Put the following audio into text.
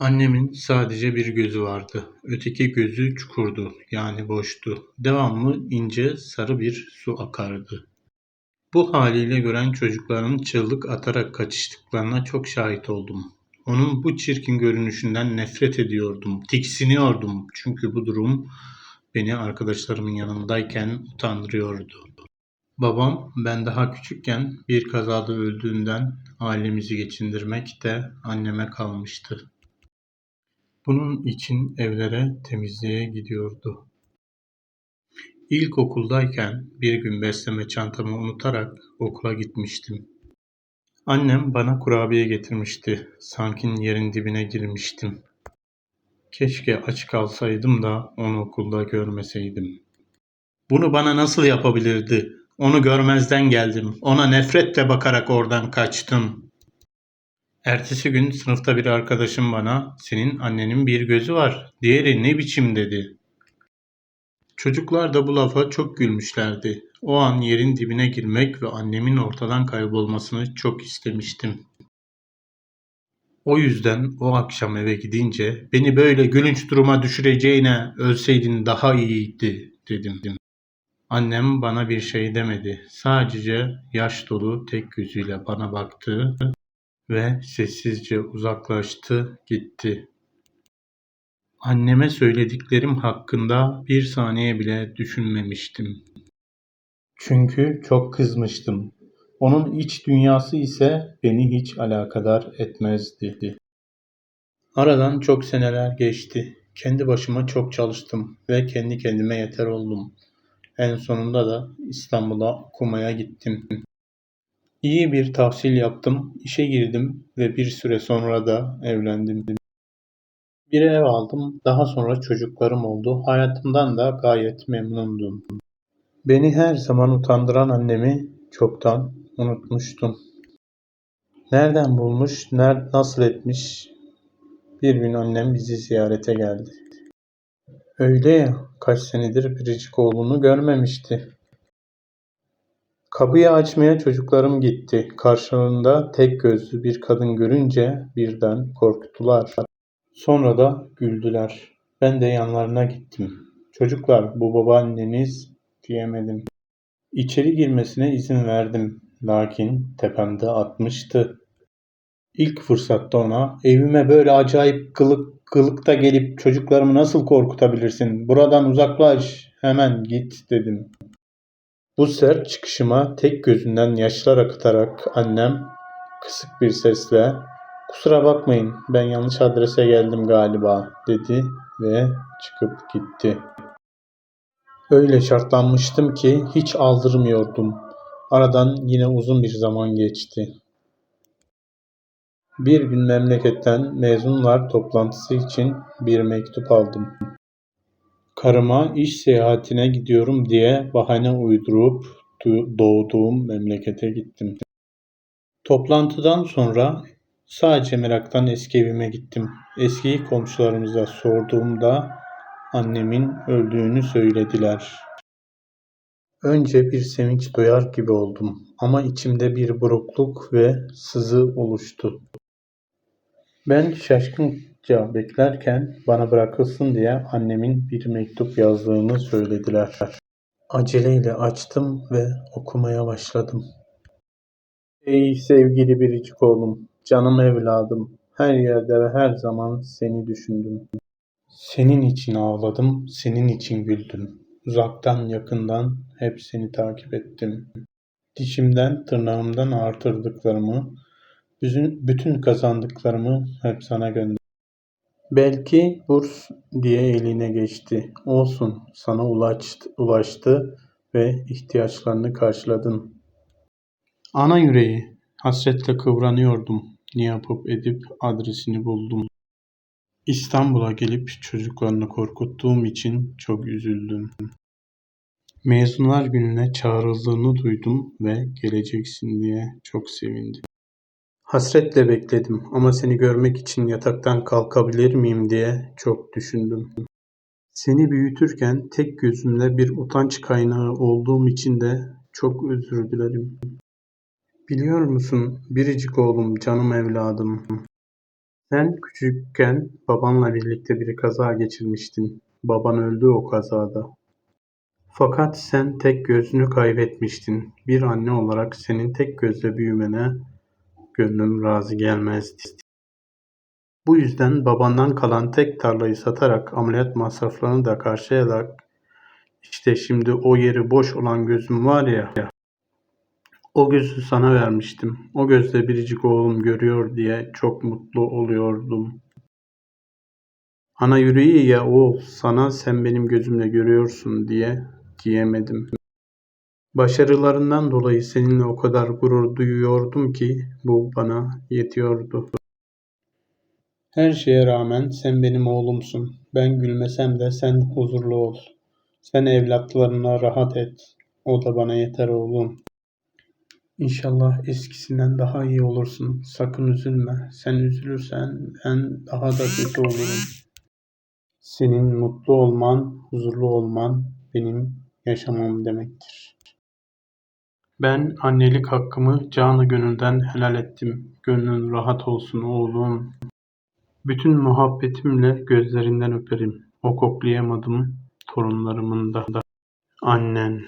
Annemin sadece bir gözü vardı. Öteki gözü çukurdu, yani boştu. Devamlı ince, sarı bir su akardı. Bu haliyle gören çocukların çığlık atarak kaçıştıklarına çok şahit oldum. Onun bu çirkin görünüşünden nefret ediyordum, tiksiniyordum. Çünkü bu durum beni arkadaşlarımın yanındayken utandırıyordu. Babam ben daha küçükken bir kazada öldüğünden ailemizi geçindirmek de anneme kalmıştı. Bunun için evlere temizliğe gidiyordu. İlkokuldayken bir gün besleme çantamı unutarak okula gitmiştim. Annem bana kurabiye getirmişti. Sanki yerin dibine girmiştim. Keşke aç kalsaydım da onu okulda görmeseydim. Bunu bana nasıl yapabilirdi? Onu görmezden geldim. Ona nefretle bakarak oradan kaçtım. Ertesi gün sınıfta bir arkadaşım bana "Senin annenin bir gözü var. Diğeri ne biçim?" dedi. Çocuklar da bu lafa çok gülmüşlerdi. O an yerin dibine girmek ve annemin ortadan kaybolmasını çok istemiştim. O yüzden o akşam eve gidince beni böyle gülünç duruma düşüreceğine ölseydin daha iyiydi dedim. Annem bana bir şey demedi. Sadece yaş dolu tek gözüyle bana baktı ve sessizce uzaklaştı gitti. Anneme söylediklerim hakkında bir saniye bile düşünmemiştim. Çünkü çok kızmıştım. Onun iç dünyası ise beni hiç alakadar etmezdi. Aradan çok seneler geçti. Kendi başıma çok çalıştım ve kendi kendime yeter oldum. En sonunda da İstanbul'a okumaya gittim. İyi bir tahsil yaptım, işe girdim ve bir süre sonra da evlendim. Bir ev aldım, daha sonra çocuklarım oldu. Hayatımdan da gayet memnundum. Beni her zaman utandıran annemi çoktan unutmuştum. Nereden bulmuş, ner nasıl etmiş? Bir gün annem bizi ziyarete geldi. Öyle ya, kaç senedir biricik oğlunu görmemişti. Kapıyı açmaya çocuklarım gitti. Karşılarında tek gözlü bir kadın görünce birden korktular. Sonra da güldüler. Ben de yanlarına gittim. Çocuklar, bu babaanneniz diyemedim. İçeri girmesine izin verdim. Lakin tepemde atmıştı. İlk fırsatta ona evime böyle acayip kılık kılıkta gelip çocuklarımı nasıl korkutabilirsin? Buradan uzaklaş, hemen git dedim. Bu sert çıkışıma tek gözünden yaşlar akıtarak annem kısık bir sesle ''Kusura bakmayın ben yanlış adrese geldim galiba'' dedi ve çıkıp gitti. Öyle şartlanmıştım ki hiç aldırmıyordum. Aradan yine uzun bir zaman geçti. Bir gün memleketten mezunlar toplantısı için bir mektup aldım. Karıma iş seyahatine gidiyorum diye bahane uydurup doğduğum memlekete gittim. Toplantıdan sonra sadece meraktan eski evime gittim. Eski komşularımıza sorduğumda annemin öldüğünü söylediler. Önce bir sevinç duyar gibi oldum ama içimde bir burukluk ve sızı oluştu. Ben şaşkınca beklerken bana bırakılsın diye annemin bir mektup yazdığını söylediler. Aceleyle açtım ve okumaya başladım. Ey sevgili biricik oğlum, canım evladım, her yerde ve her zaman seni düşündüm. Senin için ağladım, senin için güldüm. Uzaktan yakından hep seni takip ettim. Dişimden, tırnağımdan artırdıklarımı, bütün kazandıklarımı hep sana gönderdim. Belki burs diye eline geçti. Olsun, sana ulaştı, ulaştı ve ihtiyaçlarını karşıladın. Ana yüreği, hasretle kıvranıyordum. Ne yapıp edip adresini buldum. İstanbul'a gelip çocuklarını korkuttuğum için çok üzüldüm. Mezunlar gününe çağrıldığını duydum ve geleceksin diye çok sevindim. Hasretle bekledim ama seni görmek için yataktan kalkabilir miyim diye çok düşündüm. Seni büyütürken tek gözümle bir utanç kaynağı olduğum için de çok özür dilerim. Biliyor musun biricik oğlum, canım evladım. Sen küçükken babanla birlikte bir kaza geçirmiştin. Baban öldü o kazada. Fakat sen tek gözünü kaybetmiştin. Bir anne olarak senin tek gözle büyümene gönlüm razı gelmezdi. Bu yüzden babandan kalan tek tarlayı satarak ameliyat masraflarını da karşılayarak işte şimdi o yeri boş olan gözüm var ya o gözü sana vermiştim. O gözle biricik oğlum görüyor diye çok mutlu oluyordum. Ana yüreği ya oğul sana sen benim gözümle görüyorsun diye diyemedim. Başarılarından dolayı seninle o kadar gurur duyuyordum ki bu bana yetiyordu. Her şeye rağmen sen benim oğlumsun. Ben gülmesem de sen huzurlu ol. Sen evlatlarına rahat et. O da bana yeter oğlum. İnşallah eskisinden daha iyi olursun. Sakın üzülme. Sen üzülürsen ben daha da kötü olurum. Senin mutlu olman, huzurlu olman benim yaşamam demektir. Ben annelik hakkımı canı gönülden helal ettim. Gönlün rahat olsun oğlum. Bütün muhabbetimle gözlerinden öperim. O koklayamadım torunlarımın da. Annen.